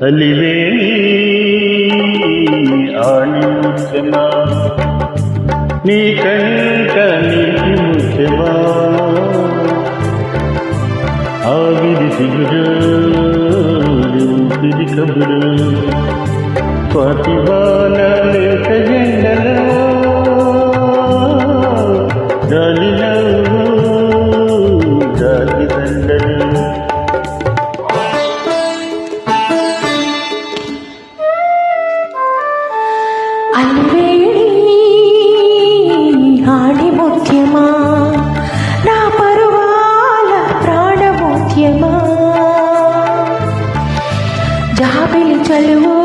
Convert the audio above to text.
అలివేణి ఆణిముత్యమా నీ కంట నీటి ముత్యమా ఆవిరి సిగురు కబురు. స్వాతివాన లేక జెండలో గాలిలో జాతి దండలు అల్వేడి ఆడి ముత్యమా నా పరువాల ప్రాణముత్యమా జాబిలి చలువు